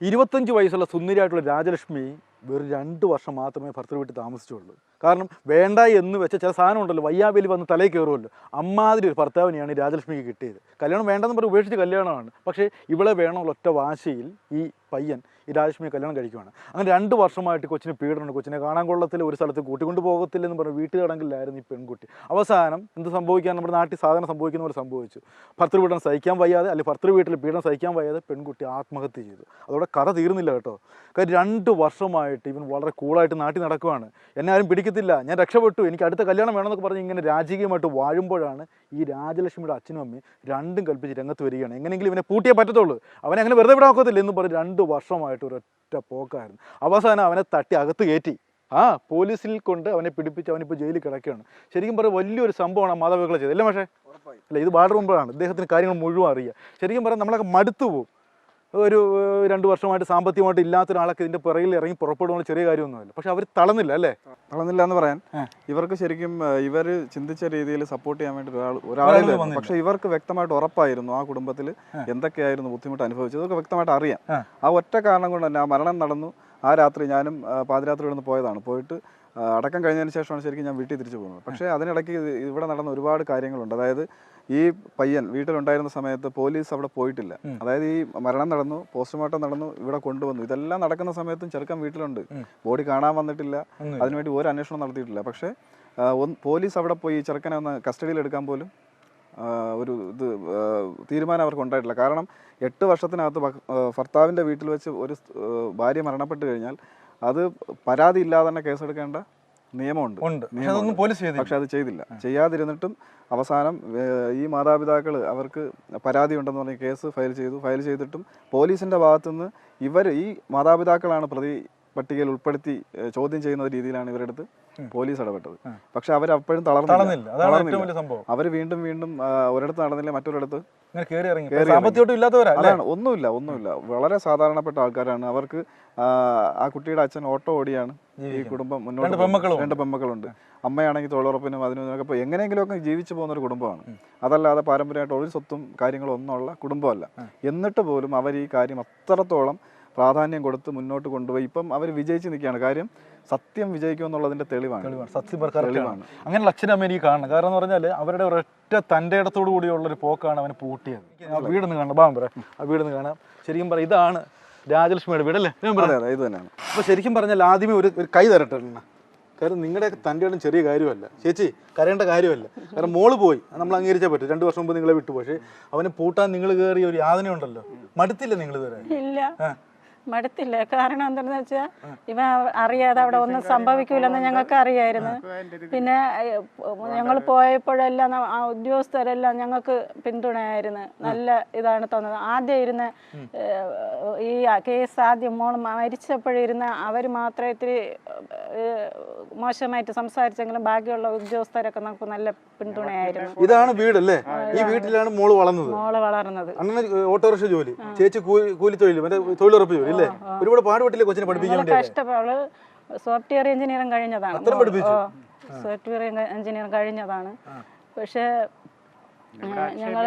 ഇരുപത്തഞ്ച് വയസ്സുള്ള സുന്ദരിയായിട്ടുള്ള രാജലക്ഷ്മി വെറും രണ്ട് വർഷം മാത്രമേ ഭർത്തൃ വീട്ടിൽ താമസിച്ചുള്ളൂ. കാരണം വേണ്ട എന്ന് വെച്ച ചില സാധനം ഉണ്ടല്ലോ വയ്യാവേലി വന്ന് തലയിൽ കയറുമല്ലോ. അമ്മാതിരി ഒരു ഭർത്താവിനെയാണ് രാജലക്ഷ്മിക്ക് കിട്ടിയത്. കല്യാണം വേണ്ടെന്ന് പറഞ്ഞ് ഉപേക്ഷിച്ച് കല്യാണമാണ്. പക്ഷേ ഇവിടെ വേണമുള്ള ഒറ്റ വാശിയിൽ ഈ പയ്യൻ ഈ രാജലക്ഷ്മിയെ കല്യാണം കഴിക്കുവാണ്. അങ്ങനെ രണ്ട് വർഷമായിട്ട് കൊച്ചിന് പീഡനം കൊച്ചിനെ കാണാൻ കൊള്ളത്തില്ല ഒരു സ്ഥലത്ത് കൂട്ടിക്കൊണ്ട് പോകത്തില്ലെന്ന് പറഞ്ഞ് വീട്ടുകടങ്കിലായിരുന്നു ഈ പെൺകുട്ടി. അവസാനം എന്ത് സംഭവിക്കാൻ നമ്മുടെ നാട്ടിൽ സാധാരണ സംഭവിക്കുന്ന പോലെ സംഭവിച്ചു. ഭർത്തൃ പീഡനം സഹിക്കാൻ വയ്യാതെ അല്ലെങ്കിൽ ഭർത്തൃ വീട്ടിൽ പീഡനം സഹിക്കാൻ വയ്യാതെ പെൺകുട്ടി ആത്മഹത്യ ചെയ്തു. അതോടെ കഥ തീർന്നില്ല കേട്ടോ. കാര്യം രണ്ട് വർഷമായിട്ട് ഇവൻ വളരെ കൂളായിട്ട് നാട്ടിൽ നടക്കുവാണ്. എന്നെ ആരും പിടിക്കത്തില്ല ഞാൻ രക്ഷപ്പെട്ടു എനിക്ക് അടുത്ത കല്യാണം വേണമെന്നൊക്കെ പറഞ്ഞ് ഇങ്ങനെ രാജകീയമായിട്ട് വാഴുമ്പോഴാണ് ഈ രാജലക്ഷ്മിയുടെ അച്ഛനും അമ്മയും രണ്ടും കൽപ്പിച്ച് രംഗത്ത് വരികയാണ്. എങ്ങനെയെങ്കിലും ഇവനെ പൂട്ടിയേ പറ്റത്തുള്ളൂ. അവനെ അങ്ങനെ വെറുതെ വിടാൻ ഒക്കത്തില്ല എന്ന് പറഞ്ഞ് രണ്ട് വർഷമായിട്ട് ഒരൊറ്റ പോക്കായിരുന്നു. അവസാനം അവനെ തട്ടി അകത്ത് കയറ്റി. ആ പോലീസിൽ കൊണ്ട് അവനെ പിടിപ്പിച്ച് അവനിപ്പോൾ ജയിലിൽ കിടക്കുകയാണ്. ശരിക്കും പറഞ്ഞാൽ വലിയൊരു സംഭവമാണ് മാതാപിതാക്കളെ ചെയ്തത്. അല്ലേ പക്ഷേ അല്ല ഇത് വളരെ മുമ്പാണ് ഇദ്ദേഹത്തിന് കാര്യങ്ങൾ മുഴുവൻ അറിയുക ശരിക്കും പറഞ്ഞാൽ നമ്മളൊക്കെ മടുത്തു പോകും ഒരു രണ്ടു വർഷമായിട്ട് സാമ്പത്തികമായിട്ട് ഇല്ലാത്ത ഒരാളൊക്കെ ഇതിന്റെ പിറകിൽ ഇറങ്ങി പുറപ്പെടുന്ന ചെറിയ കാര്യമൊന്നുമില്ല. പക്ഷെ അവർ തളർന്നില്ല അല്ലേ? തളർന്നില്ല എന്ന് പറയാൻ ഇവർക്ക് ശരിക്കും ഇവർ ചിന്തിച്ച രീതിയിൽ സപ്പോർട്ട് ചെയ്യാൻ വേണ്ടി ഒരാൾ ഒരാളും ഒരാളില്ല. പക്ഷെ ഇവർക്ക് വ്യക്തമായിട്ട് ഉറപ്പായിരുന്നു ആ കുടുംബത്തിൽ എന്തൊക്കെയായിരുന്നു ബുദ്ധിമുട്ട് അനുഭവിച്ചത്. അതൊക്കെ വ്യക്തമായിട്ട് അറിയാം. ആ. ഒറ്റ കാരണം കൊണ്ട് തന്നെ ആ മരണം നടന്നു. ആ രാത്രി ഞാനും പാതിരാത്രി ഇവിടെ നിന്ന് പോയതാണ്. പോയിട്ട് അടക്കം കഴിഞ്ഞതിന് ശേഷമാണ് ശരിക്കും ഞാൻ വീട്ടിൽ തിരിച്ചു പോകുന്നത്. പക്ഷേ അതിനിടയ്ക്ക് ഇവിടെ നടന്ന ഒരുപാട് കാര്യങ്ങളുണ്ട്. അതായത് ഈ പയ്യൻ വീട്ടിലുണ്ടായിരുന്ന സമയത്ത് പോലീസ് അവിടെ പോയിട്ടില്ല. അതായത് ഈ മരണം നടന്നു പോസ്റ്റ്മോർട്ടം നടന്നു ഇവിടെ കൊണ്ടുവന്നു. ഇതെല്ലാം നടക്കുന്ന സമയത്തും ചെറുക്കൻ വീട്ടിലുണ്ട്. ബോഡി കാണാൻ വന്നിട്ടില്ല. അതിനുവേണ്ടി ഒരു അന്വേഷണം നടത്തിയിട്ടില്ല. പക്ഷേ പോലീസ് അവിടെ പോയി ചെറുക്കനെ ഒന്ന് കസ്റ്റഡിയിൽ എടുക്കാൻ പോലും ഒരു ഇത് തീരുമാനം അവർക്ക് ഉണ്ടായിട്ടില്ല. കാരണം എട്ട് വർഷത്തിനകത്ത് ഭർത്താവിന്റെ വീട്ടിൽ വെച്ച് ഒരു ഭാര്യ മരണപ്പെട്ട് കഴിഞ്ഞാൽ അത് പരാതി ഇല്ലാതെ തന്നെ കേസെടുക്കേണ്ട നിയമമുണ്ട്. പക്ഷെ അത് ചെയ്തില്ല. ചെയ്യാതിരുന്നിട്ടും അവസാനം ഈ മാതാപിതാക്കൾ അവർക്ക് പരാതി ഉണ്ടെന്ന് പറഞ്ഞ് കേസ് ഫയൽ ചെയ്തു. ഫയൽ ചെയ്തിട്ടും പോലീസിന്റെ ഭാഗത്തുനിന്ന് ഇവർ ഈ മാതാപിതാക്കളാണ് പ്രതി പട്ടികയിൽ ഉൾപ്പെടുത്തി ചോദ്യം ചെയ്യുന്ന രീതിയിലാണ് ഇവരുടെ അടുത്ത് പോലീസ് ഇടപെട്ടത്. പക്ഷെ അവർ അപ്പോഴും തളർന്നില്ല. അവർ വീണ്ടും വീണ്ടും ഒരിടത്ത് നടന്നില്ല മറ്റൊരിടത്ത് അതാണ്. ഒന്നുമില്ല ഒന്നുമില്ല. വളരെ സാധാരണപ്പെട്ട ആൾക്കാരാണ്. അവർക്ക് ആ, കുട്ടിയുടെ അച്ഛൻ ഓട്ടോ ഓടിയാണ്. ഈ കുടുംബം മുന്നോട്ട് രണ്ട് പെമ്മക്കളുണ്ട്. അമ്മയാണെങ്കിൽ തൊഴിലുറപ്പിനും അതിനും ഒക്കെ ഇപ്പോൾ എങ്ങനെയെങ്കിലുമൊക്കെ ജീവിച്ചു പോകുന്ന ഒരു കുടുംബമാണ് അതല്ലാതെ പാരമ്പര്യമായിട്ട് ഒരു സ്വത്തും കാര്യങ്ങളും ഒന്നുമുള്ള കുടുംബമല്ല. എന്നിട്ട് പോലും അവർ ഈ കാര്യം അത്രത്തോളം പ്രാധാന്യം കൊടുത്ത് മുന്നോട്ട് കൊണ്ടുപോയി. ഇപ്പം അവർ വിജയിച്ച് നിൽക്കുകയാണ്. കാര്യം സത്യം വിജയിക്കും എന്നുള്ളതിന്റെ തെളിവാണ്. സത്യം അങ്ങനെ അങ്ങനെയുള്ള അച്ഛനും എനിക്ക് കാണണം. കാരണം എന്ന് പറഞ്ഞാൽ അവരുടെ ഒരൊറ്റ തന്റെ ഇടത്തോടു കൂടിയുള്ള ഒരു പോക്കാണ് അവന് പൂട്ടിയത്. ആ വീടൊന്ന് കാണണം. ബാം പറ ആ വീടൊന്ന് കാണാം. ശരിക്കും പറ ഇതാണ് രാജലക്ഷ്മിയുടെ വീട് അല്ലേ? അതെ അതെ ഇത് തന്നെയാണ്. അപ്പോൾ ശരിക്കും പറഞ്ഞാൽ ആദ്യമേ ഒരു ഒരു കൈ തരട്ടെ കാരണം നിങ്ങളുടെ തന്റെ ഇടം ചെറിയ കാര്യമല്ല. ചേച്ചി കരയേണ്ട കാര്യമല്ല. കാരണം മോൾ പോയി. നമ്മൾ അംഗീകരിച്ചേ പറ്റും. രണ്ടു വർഷം മുമ്പ് നിങ്ങളെ വിട്ടു. പക്ഷേ അവനെ പൂട്ടാൻ നിങ്ങൾ കയറിയ ഒരു യാതന ഉണ്ടല്ലോ മടുത്തില്ല നിങ്ങൾ ഇതുവരെ? ഇല്ല. ആ. മടുത്തില്ല? കാരണം എന്താണെന്ന് വെച്ചാൽ ഇവ അറിയാതെ അവിടെ ഒന്നും സംഭവിക്കൂലെന്ന് ഞങ്ങൾക്ക് അറിയായിരുന്നു പിന്നെ ഞങ്ങൾ പോയപ്പോഴെല്ലാം ആ ഉദ്യോഗസ്ഥരെല്ലാം ഞങ്ങൾക്ക് പിന്തുണയായിരുന്നു. നല്ല ഇതാണ് തോന്നുന്നത്. ആദ്യം ഇരുന്ന് ഈ കേസ് ആദ്യം മോൾ മരിച്ചപ്പോഴിരുന്ന് അവർ മാത്രമേ ഇത്തിരി മോശമായിട്ട് സംസാരിച്ചെങ്കിലും ബാക്കിയുള്ള ഉദ്യോഗസ്ഥരൊക്കെ നമുക്ക് നല്ല പിന്തുണയായിരുന്നു. ഇതാണ് വീടല്ലേ? ഈ വീട്ടിലാണ് മോൾ വളർന്നത്. മോൾ വളർന്നത്. അണ്ണന് ഓട്ടോറിക്ഷ ജോലി. ചേച്ചി കൂലി തൊഴിൽ മറ്റേ തൊഴിലുറപ്പ് ജോലി അല്ലേ ഒരുപാട് പാടുപെട്ടില്ലേ കൊച്ചിനെ പഠിപ്പിക്കാൻ വേണ്ടി കഷ്ടപ്പാട് സോഫ്റ്റ്വെയർ എഞ്ചിനീയറിംഗ് കഴിഞ്ഞതാണ്. സോഫ്റ്റ്വെയർ എഞ്ചിനീയറിംഗ് കഴിഞ്ഞതാണ്. പക്ഷേ ഞങ്ങൾ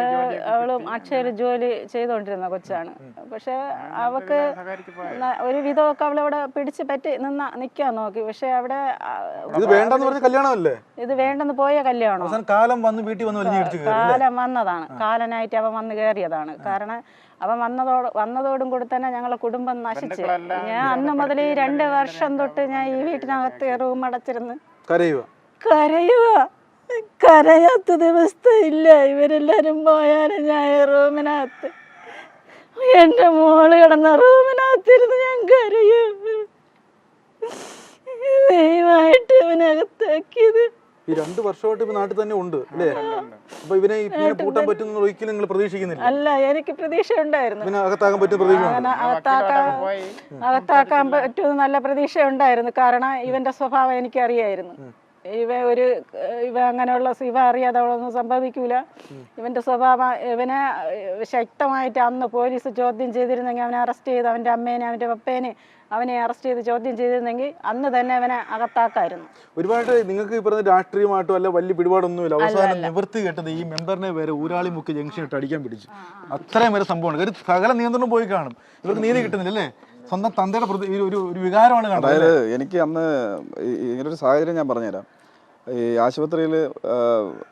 അവളും അക്ഷയയിൽ ജോലി ചെയ്തുകൊണ്ടിരുന്ന കൊച്ചാണ്. പക്ഷെ അവക്ക് ഒരു വിധമൊക്കെ അവളവിടെ പിടിച്ച് പറ്റി നിന്ന നിൽക്കാൻ നോക്കി. പക്ഷെ അവിടെ ഇത് വേണ്ടെന്ന് പറഞ്ഞ കല്യാണമല്ലേ? ഇത് വേണ്ടെന്ന് പോയ കല്യാണം? കാലം വന്ന് വീട്ടിൽ വന്ന് വലിഞ്ഞു ഇടിച്ചു കയറി കാലം വന്നതാണ്. കാലനായിട്ട് അവൻ വന്ന് കയറിയതാണ്. കാരണം അവൻ വന്നതോട് വന്നതോടും കൂടി തന്നെ ഞങ്ങളെ കുടുംബം നശിച്ച്. ഞാൻ അന്ന് മുതൽ ഈ രണ്ട് വർഷം തൊട്ട് ഞാൻ ഈ വീട്ടിനകത്ത് റൂം അടച്ചിരുന്ന് കരയുക കരയുക കരയാത്ത ദിവസമില്ല ഇവരെല്ലാരും പോയാലും ഞാൻ റൂമിനകത്ത്. എന്റെ മോൾ കിടന്ന റൂമിനകത്തിരുന്ന് ഞാൻ കരയും. ദയവായിട്ട് ഇവനകത്താക്കിയത് ഈ രണ്ട് വർഷമായിട്ട് ഇപ്പൊ നാട്ടിൽ തന്നെ ഉണ്ട് അല്ലേ? അപ്പൊ ഇവനെ ഇങ്ങനെ പൂട്ടാൻ പറ്റുന്ന ഒരിക്കലും നിങ്ങൾ പ്രതീക്ഷിക്കുന്നില്ല. അല്ല എനിക്ക് പ്രതീക്ഷ ഉണ്ടായിരുന്നു. ഇവനെ അകത്താക്കാൻ പറ്റുന്ന പ്രതീക്ഷ അകത്താക്കാൻ പറ്റുമെന്ന് നല്ല പ്രതീക്ഷ ഉണ്ടായിരുന്നു. കാരണം ഇവന്റെ സ്വഭാവം എനിക്ക് അറിയായിരുന്നു ഇവ ഒരു ഇവ അങ്ങനെയുള്ള ഇവ അറിയാതെ അവളൊന്നും സംഭവിക്കൂല. ഇവന്റെ സ്വഭാവം ഇവനെ ശക്തമായിട്ട് അന്ന് പോലീസ് ചോദ്യം ചെയ്തിരുന്നെങ്കിൽ അവനെ അറസ്റ്റ് ചെയ്ത് അവന്റെ അമ്മേനെ അവന്റെ പപ്പേനെ അവനെ അറസ്റ്റ് ചെയ്ത് ചോദ്യം ചെയ്തിരുന്നെങ്കിൽ അന്ന് തന്നെ അവനെ അകത്താക്കായിരുന്നു. ഒരുപാട് നിങ്ങൾക്ക് ഈ പറഞ്ഞ രാഷ്ട്രീയമായിട്ടോ അല്ല വലിയ പിടിപാടൊന്നുമില്ല. അവസാനം നിവർത്തി കേട്ടത് ഈ മെമ്പറിനെ വരെ ഊരാളി മുക്ക് ജംഗ്ഷൻ ഇട്ട് അടിക്കാൻ പിടിച്ചു. അത്രയും വരെ സംഭവമാണ് ഒരു സകല നിയന്ത്രണം പോയി കാണും. ഇവർക്ക് നീതി കിട്ടുന്നില്ല അല്ലേ? സ്വന്തം തന്തയുടെ പ്രതി ഒരു- ഒരു വികാരമാണ് കണ്ടത് അതായത് എനിക്ക് അന്ന് ഇങ്ങനൊരു സാഹചര്യം ഞാൻ പറഞ്ഞുതരാം. ഈ ആശുപത്രിയിൽ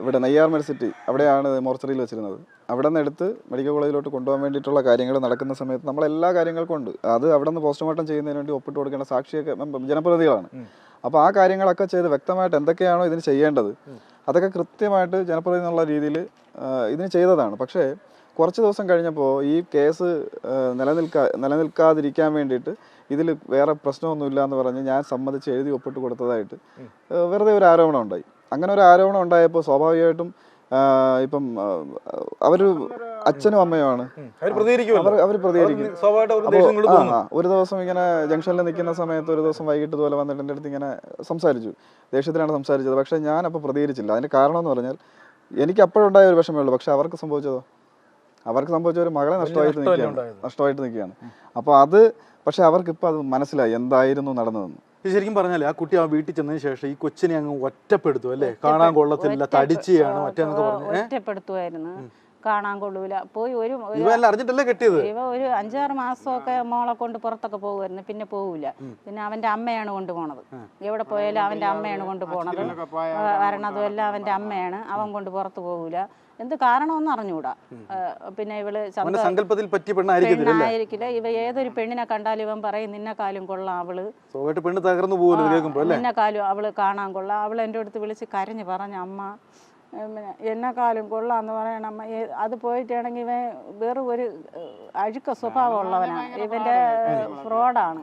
ഇവിടെ നെയ്യാർ മെഡിസിറ്റി അവിടെയാണ് മോർച്ചറിയിൽ വെച്ചിരുന്നത്. അവിടെ നിന്ന് എടുത്ത് മെഡിക്കൽ കോളേജിലോട്ട് കൊണ്ടുപോകാൻ വേണ്ടിയിട്ടുള്ള കാര്യങ്ങൾ നടക്കുന്ന സമയത്ത് നമ്മൾ എല്ലാ കാര്യങ്ങൾക്കും ഉണ്ട്. അത് അവിടെ നിന്ന് പോസ്റ്റ്മോർട്ടം ചെയ്യുന്നതിന് വേണ്ടി ഒപ്പിട്ട് കൊടുക്കേണ്ട സാക്ഷിയൊക്കെ ജനപ്രതികളാണ് ജനപ്രതിനിധികളാണ്. അപ്പോൾ ആ കാര്യങ്ങളൊക്കെ ചെയ്ത് വ്യക്തമായിട്ട് എന്തൊക്കെയാണോ ഇതിന് ചെയ്യേണ്ടത്. അതൊക്കെ കൃത്യമായിട്ട് ജനപ്രതിനിധി എന്നുള്ള രീതിയിൽ ഇതിന് ചെയ്തതാണ്. പക്ഷേ കുറച്ച് ദിവസം കഴിഞ്ഞപ്പോൾ ഈ കേസ് നിലനിൽക്കാ നിലനിൽക്കാതിരിക്കാൻ വേണ്ടിയിട്ട് ഇതിൽ വേറെ പ്രശ്നമൊന്നുമില്ല എന്ന് പറഞ്ഞ് ഞാൻ സമ്മതിച്ച് എഴുതി ഒപ്പിട്ട് കൊടുത്തതായിട്ട് വെറുതെ ഒരു ആരോപണം ഉണ്ടായി. അങ്ങനെ ഒരു ആരോപണം ഉണ്ടായപ്പോൾ സ്വാഭാവികമായിട്ടും ഇപ്പം അവർ അച്ഛനും അമ്മയുമാണ്. അവർ പ്രതികരിക്കും. ഒരു ദിവസം ഇങ്ങനെ ജംഗ്ഷനിൽ നിൽക്കുന്ന സമയത്ത് ഒരു ദിവസം വൈകിട്ട് പോലെ വന്നിട്ട് എന്റെ അടുത്ത് ഇങ്ങനെ സംസാരിച്ചു. ദേഷ്യത്തിലാണ് സംസാരിച്ചത്. പക്ഷെ ഞാൻ അപ്പോൾ പ്രതികരിച്ചില്ല. അതിന്റെ കാരണം എന്ന് പറഞ്ഞാൽ എനിക്ക് അപ്പോഴുണ്ടായ ഒരു വിഷമേ ഉള്ളൂ. പക്ഷെ അവർക്ക് സംഭവിച്ചതോ? അവർക്ക് സംഭവിച്ച ഒരു മകളെ നഷ്ടമായിട്ട് നിൽക്കുകയാണ്. നഷ്ടമായിട്ട് നിൽക്കുകയാണ്. അപ്പോൾ അത് പക്ഷെ അവർക്ക് ഇപ്പൊ അത് മനസ്സിലായി എന്തായിരുന്നു നടന്നതെന്ന്. ശരിക്കും പറഞ്ഞാൽ ആ കുട്ടി ആ വീട്ടിൽ ചെന്നതിന് ശേഷം ഈ കൊച്ചിനെ അങ്ങ് ഒറ്റപ്പെടുത്തു അല്ലേ? കാണാൻ കൊള്ളത്തില്ല തടിച്ചാണ് മറ്റേന്നൊക്കെ പറഞ്ഞു. ഒറ്റപ്പെടുത്തുമായിരുന്നു കാണാൻ കൊള്ളൂല. പോയി ഒരു ഒരു അറിഞ്ഞിട്ടല്ലേ കെട്ടിയത്? ഇവ ഒരു അഞ്ചാറ് മാസമൊക്കെ മോളെ കൊണ്ട് പുറത്തൊക്കെ പോകുമായിരുന്നു പിന്നെ പോവില്ല പിന്നെ അവന്റെ അമ്മയാണ് കൊണ്ടുപോണത് എവിടെ പോയാലും അവന്റെ അമ്മയാണ് കൊണ്ടുപോണത് വരണതും എല്ലാം അവന്റെ അമ്മയാണ്. അവൻ കൊണ്ട് പുറത്ത് പോകൂല എന്ത് കാരണമെന്ന് അറിഞ്ഞുകൂടാ. പിന്നെ ഇവൾ സങ്കല്പത്തിൽ പറ്റിയ പെണ്ണായിരിക്കില്ല. ഇവ ഏതൊരു പെണ്ണിനെ കണ്ടാലും ഇവൻ പറയും നിന്നെക്കാലും കൊള്ളാം അവൾ. പെണ്ണ് തകർന്നു നിന്നെക്കാലും അവൾ കാണാൻ കൊള്ളാം. അവൾ എന്റെ അടുത്ത് വിളിച്ച് കരഞ്ഞു പറഞ്ഞ അമ്മ പിന്നെ എന്നെക്കാലും കൊള്ളാന്ന് പറയണം. അത് പോയിട്ടാണെങ്കിൽ ഇവൻ വേറെ ഒരു അഴുക്ക സ്വഭാവമുള്ളവനാണ് ഇവന്റെ ഫ്രോഡാണ്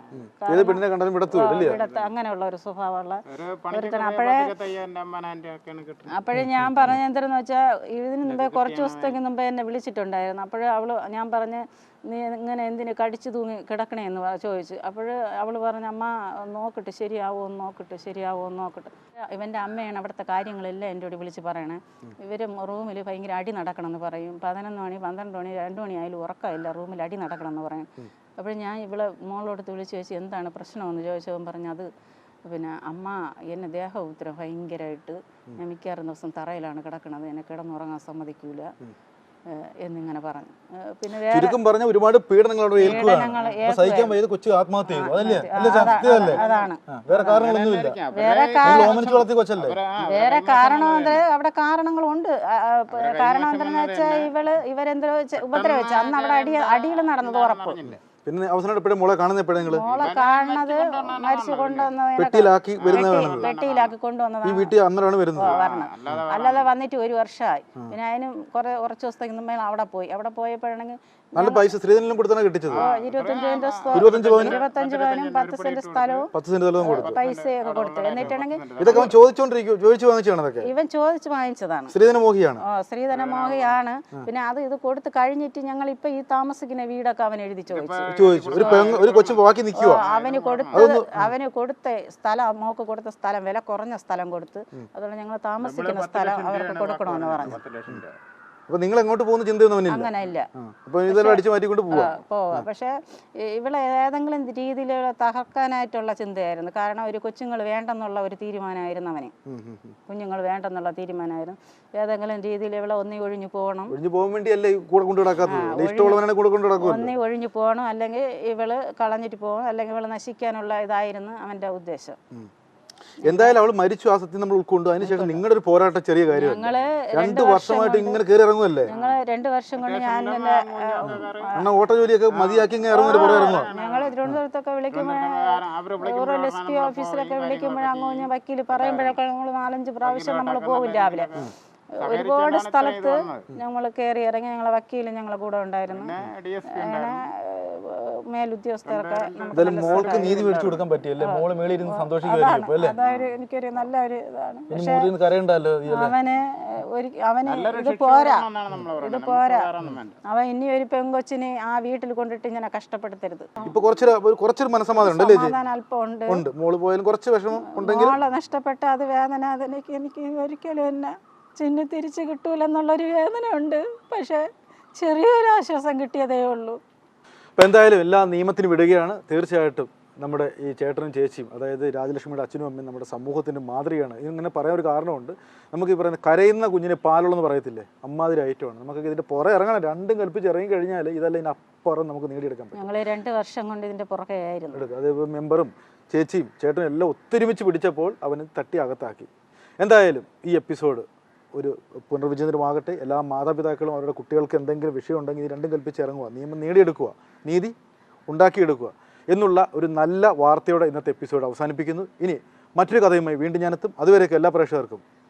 അങ്ങനെയുള്ള ഒരു സ്വഭാവമുള്ള ഒരു പണിക്ക് ഒരുത്തൻ പോയ അപ്പോഴേ അപ്പോഴേ ഞാൻ പറഞ്ഞ എന്തെന്ന് വെച്ചാൽ ഇതിന് മുമ്പേ കുറച്ച് ദിവസത്തേക്ക് മുമ്പേ എന്നെ വിളിച്ചിട്ടുണ്ടായിരുന്നു. അപ്പോഴേ അവൾ ഞാൻ പറഞ്ഞ് നീ ഇങ്ങനെ എന്തിന് കടിച്ചു തൂങ്ങി കിടക്കണേ എന്ന് ചോദിച്ചു. അപ്പോൾ അവൾ പറഞ്ഞു അമ്മ നോക്കട്ടെ ശരിയാവുമോ എന്ന് നോക്കട്ടെ ശരിയാവുമോ എന്ന് നോക്കട്ടെ. ഇവന്റെ അമ്മയാണ് അവിടുത്തെ കാര്യങ്ങളെല്ലാം എന്റെ കൂടി വിളിച്ച് പറയണേ. ഇവർ റൂമിൽ ഭയങ്കര അടി നടക്കണമെന്ന് പറയും. പതിനൊന്ന് മണി പന്ത്രണ്ട് മണി രണ്ട് മണി ആയാലും ഉറക്കമില്ല റൂമിൽ അടി നടക്കണമെന്ന് പറയും അപ്പോൾ ഞാൻ ഇവളെ മോളോടത്ത് വിളിച്ച് ചോദിച്ചു എന്താണ് പ്രശ്നമെന്ന്? ചോദിച്ചവൻ പറഞ്ഞു അത് പിന്നെ അമ്മ എന്നെ ദേഹ ഉത്തരം ഭയങ്കരമായിട്ട് ഞാൻ മിക്കവാറും ദിവസം തറയിലാണ് കിടക്കണത്. എന്നെ കിടന്നുറങ്ങാൻ സമ്മതിക്കൂല. എന്നിങ്ങനെ പറഞ്ഞു. പിന്നെ വേറെ ചുരുക്കം പറഞ്ഞ ഒരുപാട് ഏൽക്കുകയാണ് സഹിക്കാൻ വയ്യത് കൊച്ചു ആത്മഹത്യ ചെയ്തു. അതല്ലേ? അതാണ്. വേറെ കാരണങ്ങളൊന്നുമില്ല. വേറെ കാരണം വേറെ കാരണം അവിടെ കാരണങ്ങളുണ്ട്. കാരണം എന്താണെന്ന് വെച്ചാൽ ഇവൾ ഇവരെന്തോ ഉപദ്രവിച്ച ഉപദ്രവിച്ചു. അന്ന് അവിടെ അടി അടിയിൽ നടന്നത് ഉറപ്പ്. പിന്നെ അവസാനം എപ്പോഴും മോളെ കാണുന്ന എപ്പോഴും നിങ്ങൾ? മോളെ കാണുന്നത് മരിച്ചു കൊണ്ടുവന്നതിനെ പെട്ടിയിലാക്കി വരുന്ന പെട്ടി- കാണുന്നത് പെട്ടിയിലാക്കി ഈ വീട്ടിൽ അന്നേരമാണ് വരുന്നത്. വരണം. അല്ലാതെ വന്നിട്ട് ഒരു വർഷമായി. പിന്നെ അതിന് കുറെ കുറച്ച് ദിവസത്തേക്ക് അവിടെ പോയി. അവിടെ പോയപ്പോഴാണെങ്കിൽ നല്ല പൈസ സ്ത്രീധനം കൊടുത്താണ് കിട്ടിച്ചത്. ഇരുപത്തഞ്ച് പവന്? പത്ത് സെന്റ് സ്ഥലവും പത്ത് സെന്റ് സ്ഥലവും കൊടുത്തു. പൈസയൊക്കെ കൊടുത്തു. എന്നിട്ടാണെങ്കിൽ ഇതൊക്കെ അവൻ ചോദിച്ചോണ്ടിരിക്കും ചോദിച്ചു വാങ്ങിച്ചാണ് ഇതൊക്കെ. ഇവൻ ചോദിച്ചു വാങ്ങിച്ചതാണ്. സ്ത്രീധന മോഹിയാണ്. ഓ ശ്രീധന മോഹിയാണ്. പിന്നെ അത് ഇത് കൊടുത്ത് കഴിഞ്ഞിട്ട് ഞങ്ങൾ ഇപ്പൊ ഈ താമസിക്കുന്ന വീടൊക്കെ അവൻ എഴുതി ചോദിച്ചു. ചോദിച്ചു. ഒരു പെങ്ങ ഒരു കൊച്ചു ബാക്കി നിൽക്കുക അവന് കൊടുത്ത് അവന് കൊടുത്ത സ്ഥലം മോക്ക് കൊടുത്ത സ്ഥലം വില കുറഞ്ഞ സ്ഥലം കൊടുത്ത് അതുകൊണ്ട് ഞങ്ങൾ താമസിക്കുന്ന സ്ഥലം അവർക്ക് കൊടുക്കണമെന്ന് പറഞ്ഞു. അപ്പൊ നിങ്ങൾ എങ്ങോട്ട് പോകുന്ന ചിന്തയൊന്നും അങ്ങനെ ഇല്ല അപ്പൊ ഇതെല്ലാം അടിച്ചു മാറ്റിക്കൊണ്ട് പോവാ. പക്ഷെ ഇവിടെ ഏതെങ്കിലും രീതിയിൽ തകർക്കാനായിട്ടുള്ള ചിന്തയായിരുന്നു. കാരണം ഒരു കൊച്ചുങ്ങൾ വേണ്ടെന്നുള്ള ഒരു തീരുമാനമായിരുന്നു അവന്. കുഞ്ഞുങ്ങൾ വേണ്ടെന്നുള്ള തീരുമാനമായിരുന്നു. ഏതെങ്കിലും രീതിയിൽ ഇവിടെ ഒന്നി ഒഴിഞ്ഞു പോകണം. ഒഴിഞ്ഞു പോകാൻ ഈ കൂടെ കൊണ്ടുനടക്കാത്തത് കൂടെ കൊണ്ടു ഒന്നി ഒഴിഞ്ഞു പോകണം. അല്ലെങ്കിൽ ഇവൾ കളഞ്ഞിട്ട് പോകണം. അല്ലെങ്കിൽ ഇവൾ നശിക്കാനുള്ള ഇതായിരുന്നു അവന്റെ ഉദ്ദേശം. എന്തായാലും അവൾ മരിച്ചു ആ സത്യം നമ്മൾ ഉൾക്കൊണ്ടു. അതിനുശേഷം നിങ്ങളുടെ ഒരു പോരാട്ടം ചെറിയ കാര്യം ഞങ്ങൾ രണ്ട് വർഷമായിട്ട് ഇങ്ങനെ കയറി ഇറങ്ങുമല്ലേ ഞങ്ങൾ രണ്ട് വർഷം കൊണ്ട് ഞാൻ അണ്ണ ഓട്ട ജോലിയൊക്കെ മതിയാക്കി ഇങ്ങനെ ഇറങ്ങുന്നതിന് പുറകെ ഇറങ്ങുമോ ഞങ്ങൾ തിരുവനന്തപുരത്തൊക്കെ വിളിക്കുമ്പോൾ എസ് പി ഓഫീസിലൊക്കെ വിളിക്കുമ്പോൾ അങ്ങ് വക്കീൽ പറയുമ്പോഴൊക്കെ നമ്മൾ നാലഞ്ച് പ്രാവശ്യം നമ്മൾ പോകും രാവിലെ. ഒരുപാട് സ്ഥലത്ത് നമ്മൾ കയറി ഇറങ്ങി ഞങ്ങളെ വക്കീൽ ഞങ്ങളെ കൂടെ ഉണ്ടായിരുന്നു. നമുക്ക് എന്തായാലും മോൾക്ക് നീതി മേടിച്ചു കൊടുക്കാൻ പറ്റിയല്ലേ? മോൾ മേളിൽ ഇരുന്ന് സന്തോഷിക്കുമായിരിക്കും അല്ലേ? അതൊരു എനിക്കൊരു നല്ല ഒരു ഇതാണ് പക്ഷെ കരയണ്ടല്ലോ അവന് ഒരു അവന് ഇത് പോരാ. നമ്മൾ ഇത് പോരാ. അവൻ ഇനി ഒരു പെങ്കൊച്ചിനെ ആ വീട്ടിൽ കൊണ്ടിട്ട് ഇങ്ങനെ കഷ്ടപ്പെടുത്തരുത്. ഇപ്പൊ കുറച്ചൊരു കുറച്ചൊരു മനസ്സമാധാനം ഉണ്ടല്ലേ അല്പം ഉണ്ട് ഉണ്ട്. മോൾ പോയാലും കുറച്ച് വിഷമം ഉണ്ടെങ്കിൽ മോളെ നഷ്ടപ്പെട്ട അത് വേദന അതിലേക്ക് എനിക്ക് ഒരിക്കലും എന്നെ ചിഹ്ന തിരിച്ചു കിട്ടൂലെന്നുള്ളൊരു ഉണ്ട് പക്ഷെ ചെറിയൊരു ആശ്വാസം കിട്ടിയതേ ഉള്ളൂ. അപ്പോൾ എന്തായാലും എല്ലാ നിയമത്തിനും വിടുകയാണ് തീർച്ചയായിട്ടും നമ്മുടെ ഈ ചേട്ടനും ചേച്ചിയും അതായത് രാജലക്ഷ്മിയുടെ അച്ഛനും അമ്മയും നമ്മുടെ സമൂഹത്തിന്റെ മാതൃകയാണ്. ഇങ്ങനെ പറയാൻ ഒരു കാരണമുണ്ട്. നമുക്ക് ഈ പറയുന്ന കരയുന്ന കുഞ്ഞിന് പാലുള്ളെന്ന് പറയത്തില്ലേ? അമ്മാതിരി ഐറ്റമാണ് നമുക്ക് ഇതിന്റെ പുറ ഇറങ്ങണം. രണ്ടും കൽപ്പിച്ച് ഇറങ്ങി കഴിഞ്ഞാൽ ഇതല്ല ഇതിന് അപ്പുറം നമുക്ക് നേടിയെടുക്കാൻ പറ്റും. ഞങ്ങൾ രണ്ട് വർഷം കൊണ്ട് ഇതിന്റെ പുറകെ ആയിരുന്നു. എടുക്കുക അത് മെമ്പറും ചേച്ചിയും ചേട്ടനും എല്ലാം ഒത്തൊരുമിച്ച് പിടിച്ചപ്പോൾ അവന് തട്ടി അകത്താക്കി. എന്തായാലും ഈ എപ്പിസോഡ് ഒരു പുനർവിചിന്തനമാകട്ടെ. എല്ലാ മാതാപിതാക്കളും അവരുടെ കുട്ടികൾക്ക് എന്തെങ്കിലും വിഷയം ഉണ്ടെങ്കിൽ രണ്ടും കൽപ്പിച്ച് ഇറങ്ങുക. നിയമം നേടിയെടുക്കുക. നീതി ഉണ്ടാക്കിയെടുക്കുക എന്നുള്ള ഒരു നല്ല വാർത്തയോടെ ഇന്നത്തെ എപ്പിസോഡ് അവസാനിപ്പിക്കുന്നു. ഇനി മറ്റൊരു കഥയുമായി വീണ്ടും ഞാനെത്തും. അതുവരെയൊക്കെ എല്ലാ പ്രേക്ഷകർക്കും.